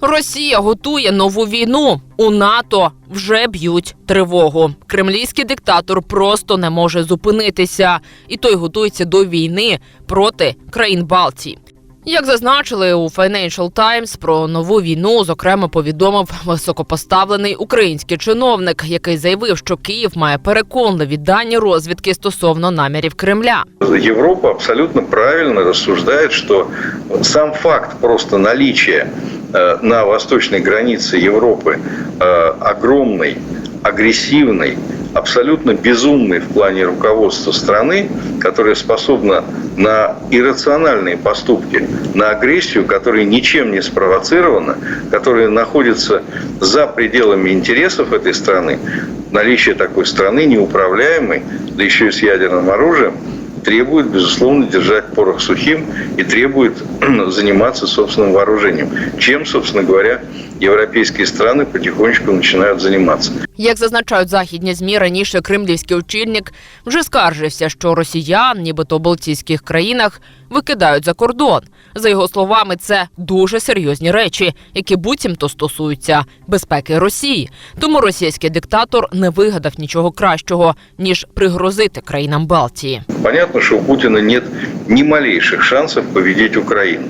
Росія готує нову війну. У НАТО вже б'ють тривогу. Кремлівський диктатор просто не може зупинитися, і той готується до війни проти країн Балтії. Як зазначили у Financial Times, про нову війну зокрема повідомив високопоставлений український чиновник, який заявив, що Київ має переконливі дані розвідки стосовно намірів Кремля. Европа абсолютно правильно рассуждает, что сам факт просто наличия э, на восточной границе Европы э, огромной, агрессивной, Абсолютно безумной в плане руководства страны, которая способна на иррациональные поступки, на агрессию, которая ничем не спровоцирована, которая находится за пределами интересов этой страны, наличие такой страны неуправляемой, да еще и с ядерным оружием, требует, безусловно, держать порох сухим и требует заниматься собственным вооружением. Чем, собственно говоря, европейские страны потихонечку начинают заниматься. Як зазначають західні змі, раніше кремлівський очільник вже скаржився, що росіян, нібито у Балтійських країнах, викидають за кордон. За його словами, це дуже серйозні речі, які буцімто стосуються безпеки Росії. Тому російський диктатор не вигадав нічого кращого ніж пригрозити країнам Балтії. Понятно, что у Путина нет ни малейших шансов победить Украину.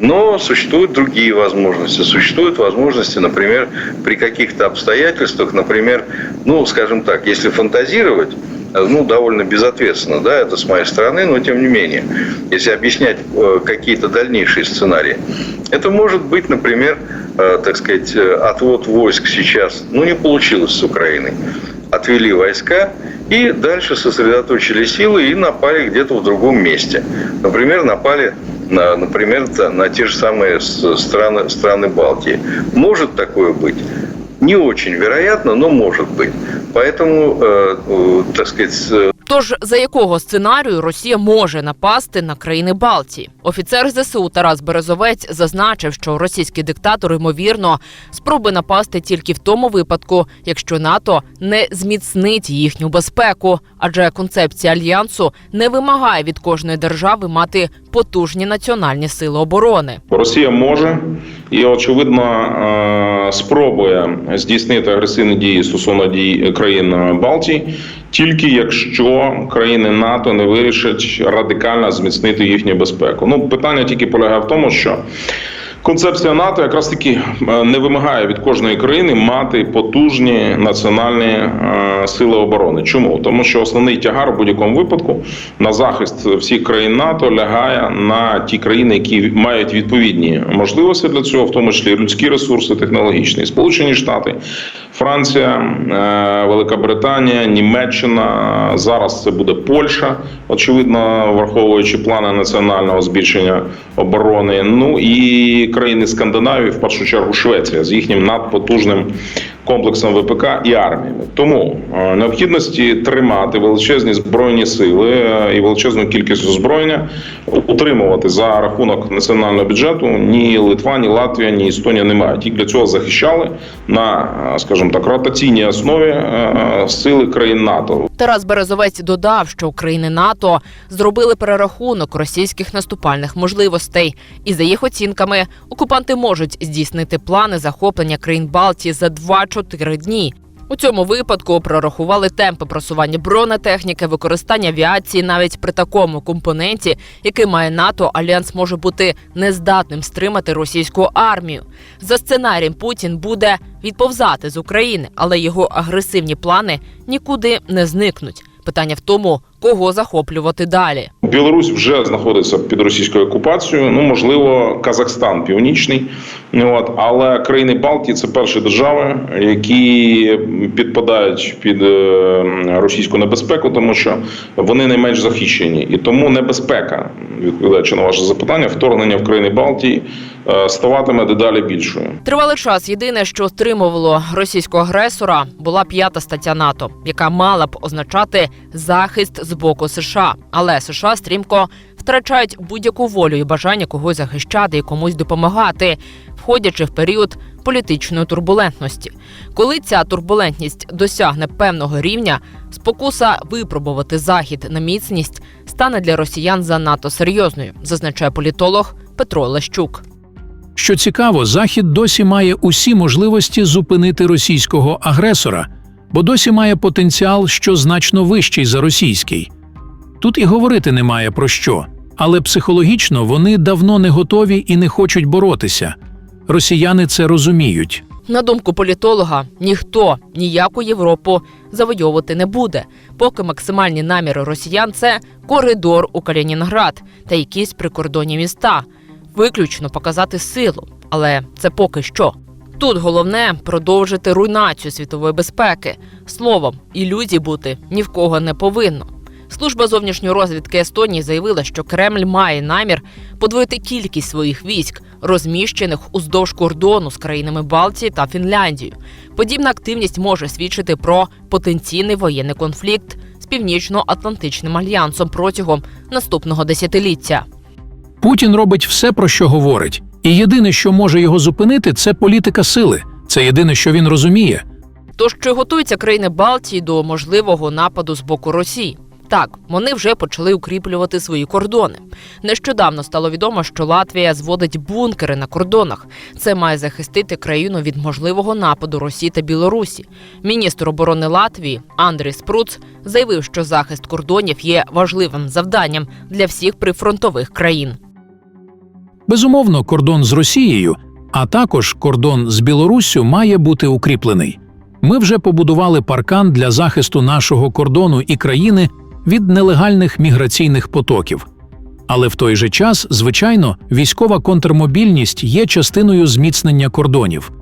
Но существуют другие возможности. Существуют возможности, например, при каких-то обстоятельствах, например, ну, скажем так, если фантазировать, э, ну, довольно безответственно, да, это с моей стороны, но тем не менее, если объяснять э, какие-то дальнейшие сценарии, это может быть, например, э, так сказать, отвод войск сейчас, ну, не получилось с Украиной. Отвели войска и дальше сосредоточили силы и напали где-то в другом месте. Например, напали на, например, на те же самые страны, страны Балтии. Может такое быть? Не очень вероятно, но может быть. Поэтому, э, э, так сказать, Тож за якого сценарію Росія може напасти на країни Балтії? Офіцер ЗСУ Тарас Березовець зазначив, що російський диктатор ймовірно спробує напасти тільки в тому випадку, якщо НАТО не зміцнить їхню безпеку, адже концепція альянсу не вимагає від кожної держави мати потужні національні сили оборони. Росія може і очевидно е, спробує здійснити агресивні дії стосовно дій країн Балтії, тільки якщо країни НАТО не вирішать радикально зміцнити їхню безпеку. Ну питання тільки полягає в тому, що. Концепція НАТО якраз таки е, не вимагає від кожної країни мати потужні національні е, сили оборони. Чому? Тому що основний тягар у будь-якому випадку на захист всіх країн НАТО лягає на ті країни, які мають відповідні можливості для цього, в тому числі людські ресурси, технологічні, Сполучені Штати, Франція, е, Велика Британія, Німеччина. Зараз це буде Польща, очевидно, враховуючи плани національного збільшення оборони. Ну і країни Скандинавії, в першу чергу Швеція, з їхнім надпотужним комплексом ВПК і арміями. Тому е, необхідності тримати величезні збройні сили е, і величезну кількість озброєння утримувати за рахунок національного бюджету ні Литва, ні Латвія, ні Естонія не мають. Їх для цього захищали на, е, скажімо так, ротаційній основі сили країн НАТО. Тарас Березовець додав, що країни НАТО зробили перерахунок російських наступальних можливостей, і за їх оцінками окупанти можуть здійснити плани захоплення країн Балтії за 2-4 дні. У цьому випадку прорахували темпи просування бронетехніки, використання авіації навіть при такому компоненті, який має НАТО, альянс може бути нездатним стримати російську армію. За сценарієм Путін буде відповзати з України, але його агресивні плани нікуди не зникнуть. Питання в тому, кого захоплювати далі. Білорусь вже знаходиться під російською окупацією. Ну можливо, Казахстан північний. От але країни Балтії це перші держави, які підпадають під е, російську небезпеку, тому що вони найменш захищені, і тому небезпека, відповідаючи на ваше запитання, вторгнення в країни Балтії ставатиме дедалі більшою. Тривалий час єдине, що стримувало російського агресора, була п'ята стаття НАТО, яка мала б означати захист з боку США. Але США стрімко втрачають будь-яку волю і бажання когось захищати і комусь допомагати, входячи в період політичної турбулентності. Коли ця турбулентність досягне певного рівня, спокуса випробувати захід на міцність стане для росіян занадто серйозною, зазначає політолог Петро Лещук. Що цікаво, Захід досі має усі можливості зупинити російського агресора, бо досі має потенціал, що значно вищий за російський. Тут і говорити немає про що, але психологічно вони давно не готові і не хочуть боротися. Росіяни це розуміють. На думку політолога, ніхто ніяку Європу завойовувати не буде, поки максимальні наміри росіян це коридор у Калінінград та якісь прикордонні міста, виключно показати силу. Але це поки що. Тут головне продовжити руйнацію світової безпеки. Словом, ілюзій бути ні в кого не повинно. Служба зовнішньої розвідки Естонії заявила, що Кремль має намір подвоїти кількість своїх військ, розміщених уздовж кордону з країнами Балтії та Фінляндією. Подібна активність може свідчити про потенційний воєнний конфлікт з північно-атлантичним альянсом протягом наступного десятиліття. Путін робить все, про що говорить, і єдине, що може його зупинити, це політика сили. Це єдине, що він розуміє. Тож чи готуються країни Балтії до можливого нападу з боку Росії? Так, вони вже почали укріплювати свої кордони. Нещодавно стало відомо, що Латвія зводить бункери на кордонах. Це має захистити країну від можливого нападу Росії та Білорусі. Міністр оборони Латвії Андрій Спруц заявив, що захист кордонів є важливим завданням для всіх прифронтових країн. Безумовно, кордон з Росією, а також кордон з Білоруссю має бути укріплений. Ми вже побудували паркан для захисту нашого кордону і країни від нелегальних міграційних потоків. Але в той же час, звичайно, військова контрмобільність є частиною зміцнення кордонів.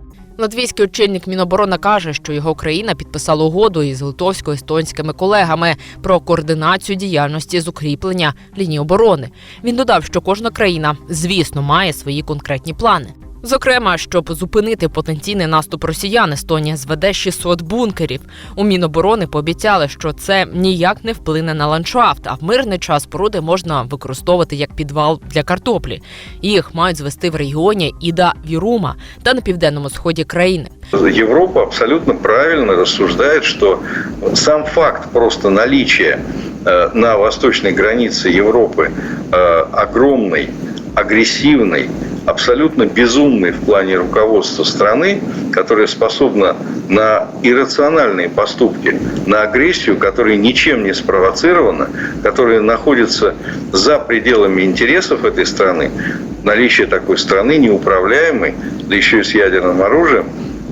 Латвійський очільник Міноборони каже, що його країна підписала угоду із литовсько-естонськими колегами про координацію діяльності з укріплення лінії оборони. Він додав, що кожна країна, звісно, має свої конкретні плани. Зокрема, щоб зупинити потенційний наступ росіян, Естонія зведе 600 бункерів. У Міноборони пообіцяли, що це ніяк не вплине на ландшафт, а в мирний час споруди можна використовувати як підвал для картоплі. Їх мають звести в регіоні Іда Вірума та на південному сході країни. Европа абсолютно правильно рассуждает, что сам факт просто наличия э, на восточной границе Европы э, огромной, агрессивной, Абсолютно безумной в плане руководства страны, которая способна на иррациональные поступки, на агрессию, которая ничем не спровоцирована, которая находится за пределами интересов этой страны, наличие такой страны неуправляемой, да еще и с ядерным оружием,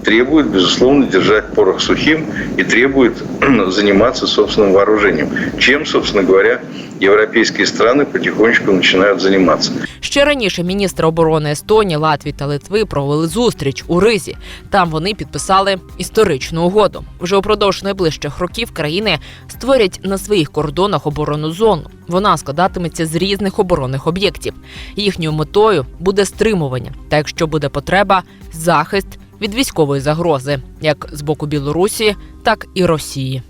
требует, безусловно, держать порох сухим и требует заниматься собственным вооружением. Чем, собственно говоря, европейские страны потихонечку начинают заниматься. Ще раніше міністри оборони Естонії, Латвії та Литви провели зустріч у Ризі. Там вони підписали історичну угоду. Вже упродовж найближчих років країни створять на своїх кордонах оборонну зону. Вона складатиметься з різних оборонних об'єктів. Їхньою метою буде стримування, та якщо буде потреба, захист від військової загрози, як з боку Білорусі, так і Росії.